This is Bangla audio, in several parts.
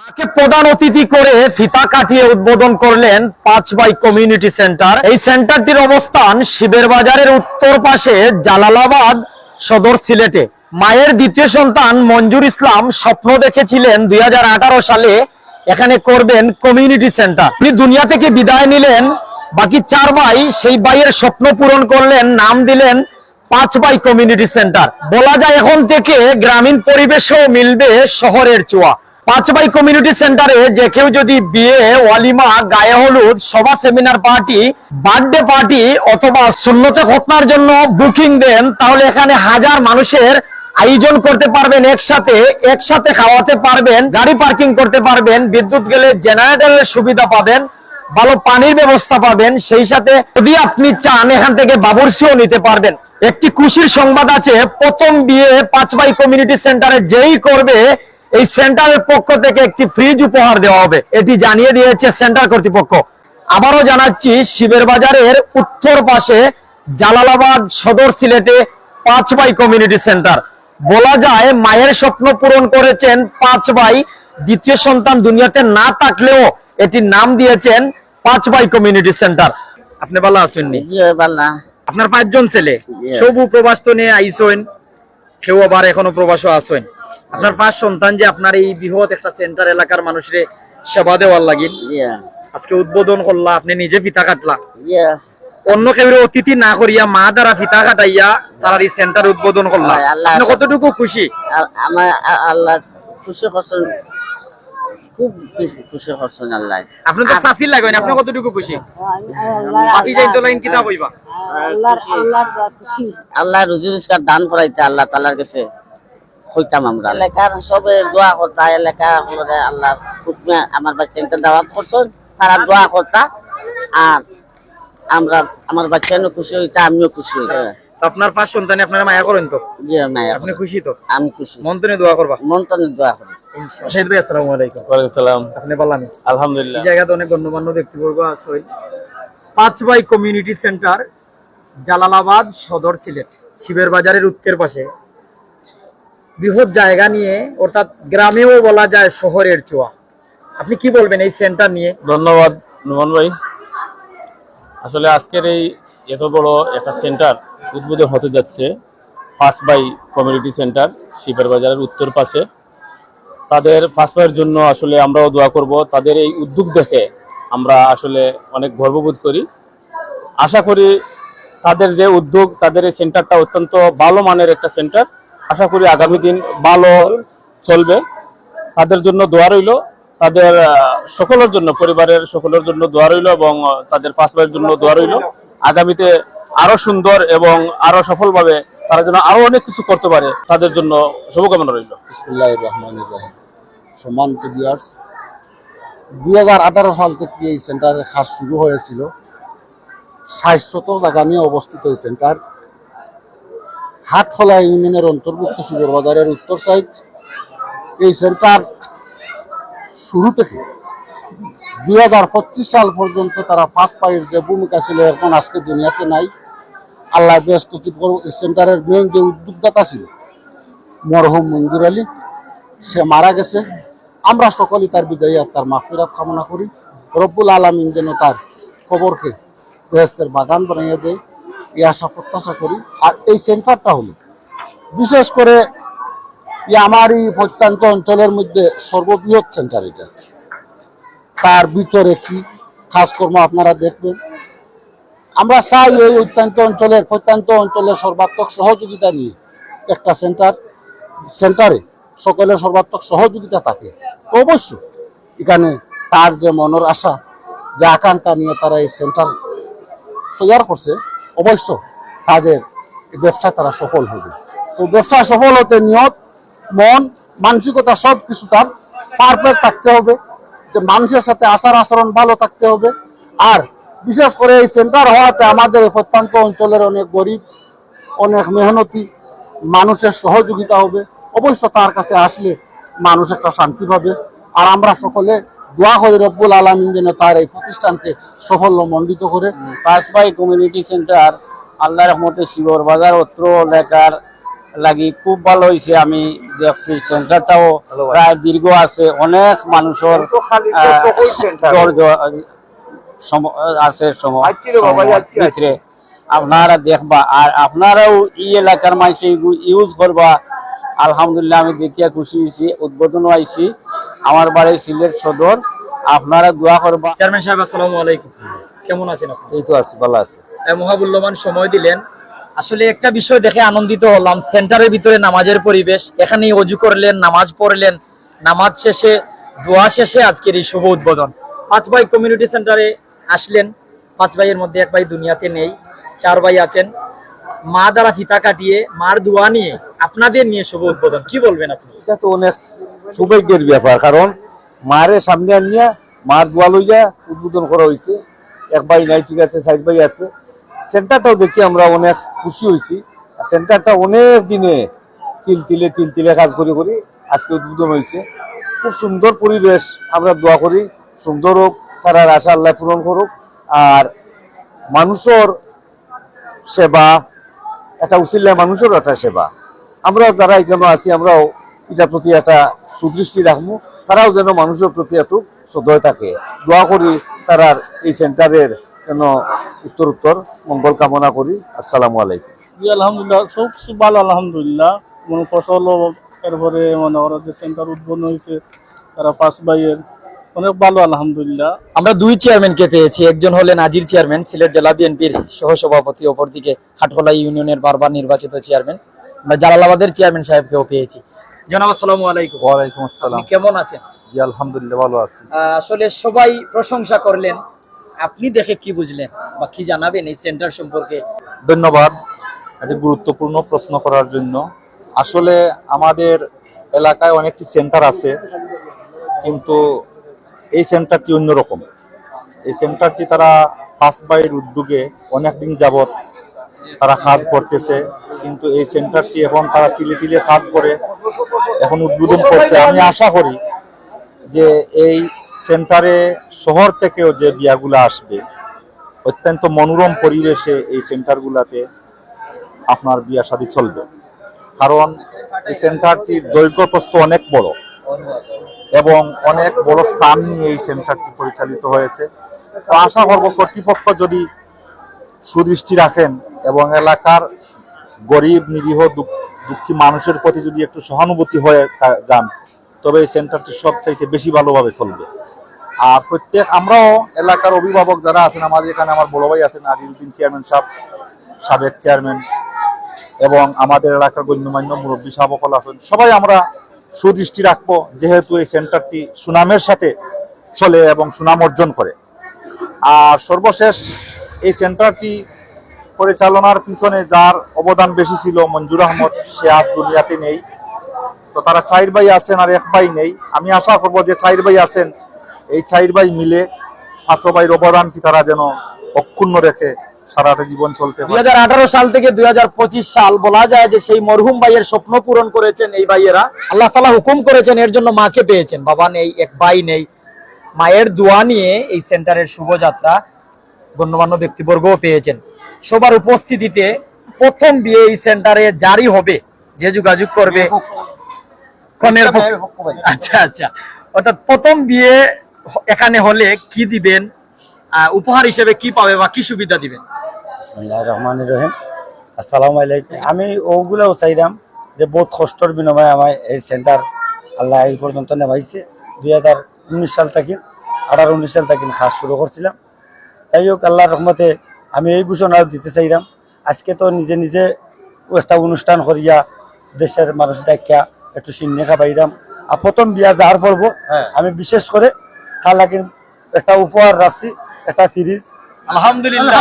মাকে প্রধান অতিথি করে ফিতা কাটিয়ে উদ্বোধন করলেন পাঁচ বাই কমিউনিটি সেন্টার। এই সেন্টারটির অবস্থান শিবের বাজারের উত্তর পাশে জালালাবাদ সদর সিলেটে। মায়ের দ্বিতীয় সন্তান মঞ্জুর ইসলাম স্বপ্ন দেখেছিলেন দুই সালে এখানে করবেন কমিউনিটি সেন্টার। তিনি দুনিয়া থেকে বিদায় নিলেন, বাকি চার ভাই সেই ভাইয়ের স্বপ্ন পূরণ করলেন, নাম দিলেন পাঁচ বাই কমিউনিটি সেন্টার। বলা যায় এখন থেকে গ্রামীণ পরিবেশেও মিলবে শহরের ছোঁয়া পাঁচ বাই কমিউনিটি সেন্টারে যে কেউ যদি বিয়ে, ওয়ালিমা, গায়ে হলুদ, সভা সেমিনার পার্টি বার্থডে পার্টি অথবা শূন্যতে ঘটনার জন্য বুকিং দেন, তাহলে এখানে হাজার মানুষের আয়োজন করতে পারবেন একসাথে একসাথে খাওয়াতে পারবেন, গাড়ি পার্কিং করতে পারবেন, বিদ্যুৎ গেলে জেনারেটরের সুবিধা পাবেন, ভালো পানির ব্যবস্থা পাবেন, সেই সাথে যদি আপনি চান, এখান থেকে বাবুরসিও নিতে পারবেন। একটি খুশির সংবাদ আছে, প্রথম বিয়ে পাঁচ বাই কমিউনিটি সেন্টারে যেই করবে এই সেন্টারের পক্ষ থেকে একটি ফ্রিজ উপহার দেওয়া হবে। এটি জানিয়ে দিয়েছে সেন্টার কর্তৃপক্ষ। আবারও জানাচ্ছি শিবের বাজারের উত্তর পাশে জালালাবাদ সদর সিলেটে পাঁচ বাই কমিউনিটি সেন্টার। বলা যায় মায়ের স্বপ্ন পূরণ করেছেন পাঁচ ভাই দ্বিতীয় সন্তান দুনিয়াতে না থাকলেও এটির নাম দিয়েছেন পাঁচ ভাই কমিউনিটি সেন্টার। আপনি ভালো আছেন নি? জি বালা আপনার পাঁচজন ছেলে। সবু প্রবাস তো নিয়ে আইসেন কেউ আবার এখনও প্রবাসও আসেন আপনার পাঁচ সন্তান যে আপনার এই বৃহৎ একটা সেন্টার এলাকার মানুষের সেবা দেওয়ার লাগিল জি আজকে উদ্বোধন করলা আপনি নিজে ফিতা কাটলা। অন্য কেউ অতিথি না করিয়া মা দ্বারা ফিতা কাটাইয়া তারা এই সেন্টার উদ্বোধন করলা। কতটুকু খুশি? আমার আল্লাহ খুশি করছেন খুব খুশি- খুশি আল্লাহ। আপনি তো সাফিল লাগবেন আপনি কতটুকু খুশি? বাকি যাই তো লাইন কিতাব হইবা। আল্লাহ রুজি রোজগার দান করাইতে আল্লাহ তালার কাছে। হইতাম আমরা। এলাকার সবে দোয়া করতা এলাকা আল্লাহ আমার বাচ্চাকে দাওয়াত করছেন তারা দোয়া করতা আর আমরা আমার বাচ্চা খুশি হইতা আমিও খুশি হইতা। তো আপনার পাঁচ সন্তানে আপনারা মায়া করেন তো? জি মায়া আপনি খুশি তো? আমি খুশি। দোয়া করবা? মন তো দোয়া করি। শাহিদ ভাই আসসালামু আলাইকুম। সালাম। আপনি বললাম এই জায়গাতে অনেক গণ্যমান্য ব্যক্তিবর্গ আছে। পাঁচ বাই কমিউনিটি সেন্টার জালালাবাদ সদর সিলেট শিবের বাজারের উত্তর পাশে। বৃহৎ জায়গা নিয়ে, অর্থাৎ গ্রামেও বলা যায় শহরের চোয়া আপনি কি বলবেন এই সেন্টার নিয়ে? ধন্যবাদ, নোমান ভাই। আসলে আজকের এই এত বড় একটা সেন্টার উদ্বোধন হতে যাচ্ছে ফার্স্ট বাই কমিউনিটি সেন্টার শিবের বাজারের উত্তর পাশে। তাদের ফার্স্ট বাইয়ের জন্য আসলে আমরাও দোয়া করব। তাদের এই উদ্যোগ দেখে আমরা আসলে অনেক গর্ববোধ করি। আশা করি তাদের যে উদ্যোগ, তাদের এই সেন্টারটা অত্যন্ত ভালো মানের একটা সেন্টার। আশা করি আগামী দিন ভালো চলবে। তাদের জন্য দোয়া রইল। তাদের সকলের জন্য, পরিবারের সকলের জন্য দোয়া রইল এবং তাদের ফার্স্ট ভাইয়ের জন্য দোয়া রইল। আগামীতে আরও সুন্দর এবং আরও সফলভাবে তারা যেন আরও অনেক কিছু করতে পারে, তাদের জন্য শুভকামনা রইল। রহমান রহিম। সম্মানিত বিয়ার্স দুই হাজার আঠারো সাল থেকে এই সেন্টারের কাজ শুরু হয়েছিল। ষাট শত জায়গা নিয়ে অবস্থিত এই সেন্টার হাটখোলা ইউনিয়নের অন্তর্ভুক্ত শিবর বাজারের উত্তর সাইড এই সেন্টার শুরু থেকে দুই হাজার পঁচিশ সাল পর্যন্ত তারা ফার্স্ট পাইয়ের যে ভূমিকা ছিল, এখন আজকে দুনিয়াতে নাই। আল্লাহ বেশ সেন্টারের মেন যে উদ্যোগদাতা ছিল, মরহুম মঞ্জুর আলী, সে মারা গেছে। আমরা সকলেই তার বিদায়ী তার মাফিরাত কামনা করি। রব্বুল আলমিন যেন তার খবরকে বেহেস্তের বাগান বানিয়ে দেয়। এই আশা, প্রত্যাশা করি। আর এই সেন্টারটা হলো, বিশেষ করে আমার এই প্রত্যন্ত অঞ্চলের মধ্যে সর্ববৃহৎ সেন্টার এটা। তার ভিতরে কি কাজকর্ম আপনারা দেখবেন। আমরা চাই এই অত্যন্ত অঞ্চলের, প্রত্যন্ত অঞ্চলের সর্বাত্মক সহযোগিতা নিয়ে একটা সেন্টার, সেন্টারে সকলের সর্বাত্মক সহযোগিতা থাকে। তো অবশ্যই এখানে তার যে মনের আশা, যে আকাঙ্ক্ষা নিয়ে তারা এই সেন্টার তৈরি করছে অবশ্য তাদের ব্যবসা তারা সফল হবে। তো ব্যবসা সফল হতে নিয়ত, মন, মানসিকতা সব কিছু তার পারফেক্ট থাকতে হবে। যে মানুষের সাথে আচার আচরণ ভালো থাকতে হবে। আর বিশেষ করে এই সেন্টার হওয়াতে আমাদের এই প্রত্যন্ত অঞ্চলের অনেক গরিব, অনেক মেহনতি মানুষের সহযোগিতা হবে। অবশ্য তার কাছে আসলে মানুষ একটা শান্তি পাবে। আর আমরা সকলে দোয়া করি রব্বুল আলমিন যেন তার এই প্রতিষ্ঠানকে সফল মণ্ডিত করে বাই কমিউনিটি সেন্টার আল্লাহ রহমতে শিবর বাজার অত্র এলাকার লাগি খুব ভালো হয়েছে আমি দেখছি সেন্টারটাও প্রায় দীর্ঘ আছে অনেক মানুষের আছে ভিতরে। আপনারা দেখবা আর আপনারাও এই এলাকার মানুষ ইউজ করবা আলহামদুলিল্লাহ আমি দেখিয়া খুশি হয়েছি উদ্বোধন আইছি আমার বাড়ি সিলেট সদর। আপনারা দোয়া করবা। চেয়ারম্যান সাহেব আসসালামু আলাইকুম। কেমন আছেন আপনি? এই তো আছি ভালো আছে। মহামূল্যবান সময় দিলেন। আসলে একটা বিষয় দেখে আনন্দিত হলাম। সেন্টারের ভিতরে নামাজের পরিবেশ এখানেই অজু করলেন নামাজ পড়লেন নামাজ শেষে দোয়া শেষে আজকের এই শুভ উদ্বোধন। পাঁচ ভাই কমিউনিটি সেন্টারে আসলেন। পাঁচ ভাইয়ের মধ্যে এক ভাই দুনিয়াতে নেই চার ভাই আছেন। মা দ্বারা ফিতা কাটিয়ে, মার দোয়া নিয়ে আপনাদের নিয়ে শুভ উদ্বোধন। কি বলবেন আপনি? এটা তো অনেক সৌভাগ্যের ব্যাপার, কারণ মায়ের সামনে আনিয়া, মার দোয়া লইয়া উদ্বোধন করা হয়েছে এক ভাই নাই, ঠিক আছে সাইড ভাই আছে। সেন্টারটাও দেখি আমরা অনেক খুশি হয়েছি আর সেন্টারটা অনেক দিনে তিল তিলে তিল তিলে কাজ করি করি আজকে উদ্বোধন হয়েছে খুব সুন্দর পরিবেশ আমরা দোয়া করি। সুন্দর হোক তারা আশা আল্লাহ পূরণ করুক। আর মানুষের সেবা একটা উচিল্লা মানুষেরও একটা সেবা। আমরা যারা এখানে আছি, আমরাও এটার প্রতি একটা সুদৃষ্টি রাখব। তারাও যেন মানুষের প্রতি একটু সদয় থাকে। দোয়া করি তারার এই সেন্টারের যেন উত্তর উত্তর মঙ্গল কামনা করি। আসসালামু আলাইকুম। জি, আলহামদুলিল্লাহ। সব সব ভালো আলহামদুলিল্লাহ। মানে ফসল এরপরে মনে করো যে সেন্টার উদ্বোধন হয়েছে, তারা ফার্স্ট বাইয়ের অনেক ভালো আলহামদুলিল্লাহ। আমরা দুই চেয়ারম্যানকে পেয়েছি একজন হলেন আজির চেয়ারম্যান সিলেট জেলা বিএনপির সহসভাপতি অপরদিকে হাটখোলা ইউনিয়নের বারবার নির্বাচিত চেয়ারম্যান আমরা জালালাবাদের চেয়ারম্যান সাহেবকেও পেয়েছি। জনাব আসসালামু আলাইকুম। ওয়ালাইকুম আপনি কেমন আছেন? জি আলহামদুলিল্লাহ ভালো আছি। আসলে সবাই প্রশংসা করলেন। আপনি দেখে কি বুঝলেন বা কি জানাবেন এই সেন্টার সম্পর্কে? ধন্যবাদ এটি গুরুত্বপূর্ণ প্রশ্ন করার জন্য। আসলে আমাদের এলাকায় অনেকটি সেন্টার আছে কিন্তু এই সেন্টারটি অন্যরকম। এই সেন্টারটি তারা ফার্স্ট বাইয়ের উদ্যোগে অনেকদিন যাবৎ তারা কাজ করতেছে, কিন্তু এই সেন্টারটি এখন তারা তিলে তিলে কাজ করে, এখন উদ্বোধন করছে। আমি আশা করি যে এই সেন্টারে শহর থেকেও যে বিয়াগুলো আসবে, অত্যন্ত মনোরম পরিবেশে এই সেন্টারগুলোতে আপনার বিয়া শাদী চলবে। কারণ এই সেন্টারটির দৈর্ঘ্য প্রস্থ অনেক বড়। এবং অনেক বড় স্থান নিয়ে এই সেন্টারটি পরিচালিত হয়েছে। তো আশা করব কর্তৃপক্ষ যদি সুদৃষ্টি রাখেন এবং এলাকার গরিব, নিরীহ, দুঃখ- মানুষের প্রতি যদি একটু সহানুভূতি হয়ে যান, তবে এই সেন্টারটি সবচাইতে বেশি ভালোভাবে চলবে। আর প্রত্যেক আমরাও এলাকার অভিভাবক যারা আছেন, আমাদের এখানে আমার বড় ভাই আছেন আজিরুদ্দিন চেয়ারম্যান সাহেব, সাবেক চেয়ারম্যান, এবং আমাদের এলাকার গণ্যমান্য মুরব্বী সাবকল আছেন, সবাই আমরা সুদৃষ্টি রাখব, যেহেতু এই সেন্টারটি সুনামের সাথে চলে এবং সুনাম অর্জন করে। আর সর্বশেষ এই সেন্টারটি পরিচালনার পিছনে যার অবদান বেশি ছিল মঞ্জুর আহমদ, সে আজ দুনিয়াতে নেই। তো তারা চার ভাই আছেন আর এক ভাই নেই। আমি আশা করব যে চার ভাই আছেন, এই চার ভাই মিলে পাঁচশো ভাইয়ের অবদানটি তারা যেন অক্ষুণ্ণ রেখে সারাটা জীবন চলতে দুই সাল থেকে দুই সাল বলা যায় যে সেই মরহুম ভাইয়ের স্বপ্ন পূরণ করেছেন এই ভাইয়েরা। আল্লাহ তালা হুকুম করেছেন এর জন্য মাকে পেয়েছেন। বাবা নেই এক ভাই নেই। মায়ের দোয়া নিয়ে এই সেন্টারের শুভযাত্রা গণ্যমান্য ব্যক্তিবর্গও পেয়েছেন। সবার উপস্থিতিতে প্রথম বিয়ে এই সেন্টারে জারি হবে। যে যোগাযোগ করবে। কনের আচ্ছা আচ্ছা। অর্থাৎ প্রথম বিয়ে এখানে হলে কি দিবেন? আহ, উপহার হিসেবে কি পাবে বা কি সুবিধা দিবেন? রহমানির রহিম। আসসালামু আলাইকুম। আমি ওগুলোও চাইলাম যে বহুত কষ্টর বিনিময়ে আমার এই সেন্টার আল্লাহ এই পর্যন্ত নেমাইছে। দুই হাজার উনিশ সাল থেকে আঠারো উনিশ সাল থেকে খাস শুরু করছিলাম। যাই হোক আল্লাহর রহমতে আমি এই ঘোষণা দিতে চাইলাম। আজকে তো নিজে নিজে একটা অনুষ্ঠান করিয়া দেশের মানুষ ডাকিয়া একটু সিন্নি খাবাইলাম। আর প্রথম বিয়া যার পর্ব আমি বিশেষ করে তার লাগে একটা উপহার রাখছি একটা ফ্রিজ। আলহামদুলিল্লাহ।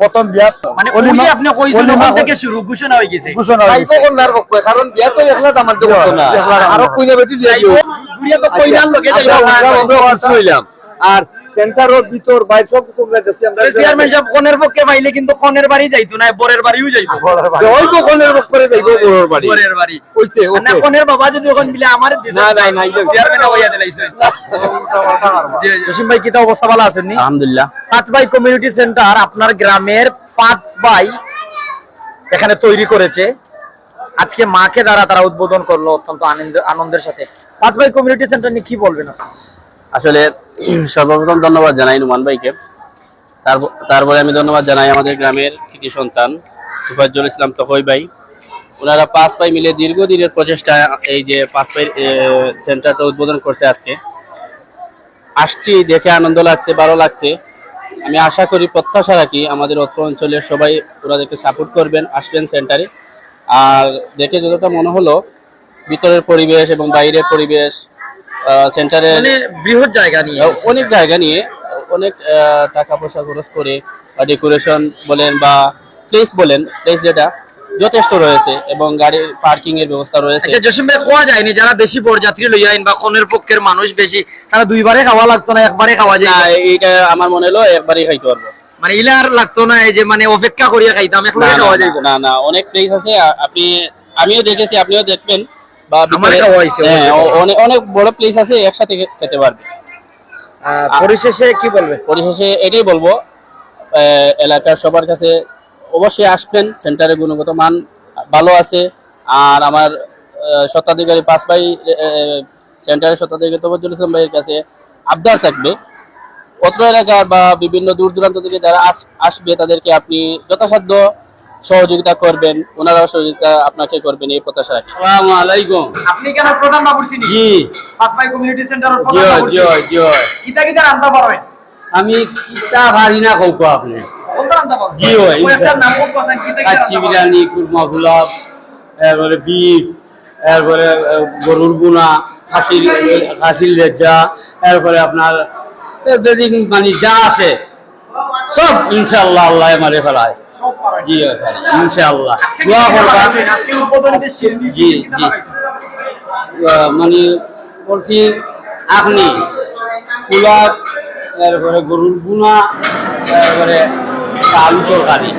প্রথম বিয়া মানে ওলি আপনি কইছেন ওখান থেকে শুরু ঘোষণা হয়ে গেছে। ঘোষণা হয়েছে। কারণ বিয়া তো একলা আমার আরও কইনা বেটি বিয়া যাইবো, দুইয়া তো কইনার লগে যাইবো। হইলাম। আর সেন্টারের ভিতর বাইরে সব কিছু আমরা। চেয়ারম্যান সাহেব কনের পক্ষে পাইলে কিন্তু কনের বাড়ি যাইতো না বরের বাড়িও যাইতো। ওই তো কোনের বুক করে যাইবো বড়র বাড়ি। বরের বাড়ি। কইছে না ওকে কনের বাবা যদি ওখান আমার দিছে না, না, না, চেয়ারম্যান হইয়া দিলাইছে। জি। জসিম ভাই কিতা অবস্থা ভালো আছেন নি? আলহামদুলিল্লাহ। পাঁচ ভাই কমিউনিটি সেন্টার আপনার গ্রামের পাঁচ ভাই এখানে তৈরি করেছে। আজকে মাকে দ্বারা তারা উদ্বোধন করল অত্যন্ত আনন্দ আনন্দের সাথে। পাঁচ ভাই কমিউনিটি সেন্টার নিয়ে কি বলবেন আপনি? আসলে, সর্বপ্রথম ধন্যবাদ জানাই নুমান ভাইকে। তারপ- তারপরে আমি ধন্যবাদ জানাই আমাদের গ্রামের কৃতি সন্তান, তুফাজ্জল ইসলাম তকই ভাই। ওনারা পাঁচ পাই মিলে দীর্ঘদিনের প্রচেষ্টা এই যে পাঁচ পাই সেন্টারটা উদ্বোধন করছে আজকে। আসছি, দেখে আনন্দ লাগছে, ভালো লাগছে। আমি আশা করি, প্রত্যাশা রাখি আমাদের অত্র অঞ্চলের সবাই ওনাদেরকে সাপোর্ট করবেন, আসবেন সেন্টারে। আর দেখে যতটা মনে হলো, ভিতরের পরিবেশ এবং বাইরের পরিবেশ সেন্টারের মানে বৃহৎ জায়গা নিয়ে অনেক জায়গা নিয়ে অনেক টাকা পয়সা খরচ করে বা ডেকোরেশন বলেন বা প্লেস বলেন প্লেস যেটা যথেষ্ট রয়েছে এবং গাড়ির পার্কিং এর ব্যবস্থা রয়েছে। আচ্ছা জসিম ভাই খোয়া যায়নি যারা বেশি বরযাত্রী লইয়া আইন বা কনের পক্ষের মানুষ বেশি তারা দুইবারে খাওয়া লাগতো না একবারে খাওয়া না যায় এইটা আমার মনে হলো একবারই খাইতে পারব। মানে ইলার লাগতো না এই যে মানে অপেক্ষা করিয়া খাইতাম এখন খাওয়া যাইব না। না অনেক প্লেস আছে আপনি আমিও দেখেছি আপনিও দেখবেন। বা হ্যাঁ, অনেক অনেক বড় প্লেস আছে একসাথে খেতে পারবে। পরিশেষে কি বলবেন পরিশেষে এটাই বলব এলাকার সবার কাছে অবশ্যই আসবেন সেন্টারের গুণগত মান ভালো আছে। আর আমার স্বত্বাধিকারী পাঁচ ভাই সেন্টারের স্বত্বাধিকারী তবজুল ইসলাম ভাইয়ের কাছে আবদার থাকবে। অত্র এলাকার বা বিভিন্ন দূর দূরান্ত থেকে যারা আস- আসবে তাদেরকে আপনি যথাসাধ্য সহযোগিতা করবেন ওনারাও সহযোগিতা আপনাকে করবেন এই প্রত্যাশা রাখি। আসসালামু আলাইকুম। আপনি কেন প্রধান বাবুর্চি নি জি। পাঁচ ভাই কমিউনিটি সেন্টারের প্রধান বাবুর্চি জি ইতা কিতা পারেন আমি কিতা পারি না কৌক আপনি? কোনটা রান্তা পারেন জি, ওই, একটা নাম কোন পাছেন কিতা কিতা কাচ্চি বিরিয়ানি কুরমা এরপরে বিফ এরপরে গরুর গুনা খাসির খাসির লেজা এরপরে আপনার বেদিক মানে যা আছে সব ইনশাআল্লাহ আল্লাহ মারে ফেলায়। জি ইনশাআল্লাহ। দোয়া করবা। জি, জি। মানে বলছি আপনি। ফুলাপ এরপরে গরুর গুনা এরপরে আলু তরকারি।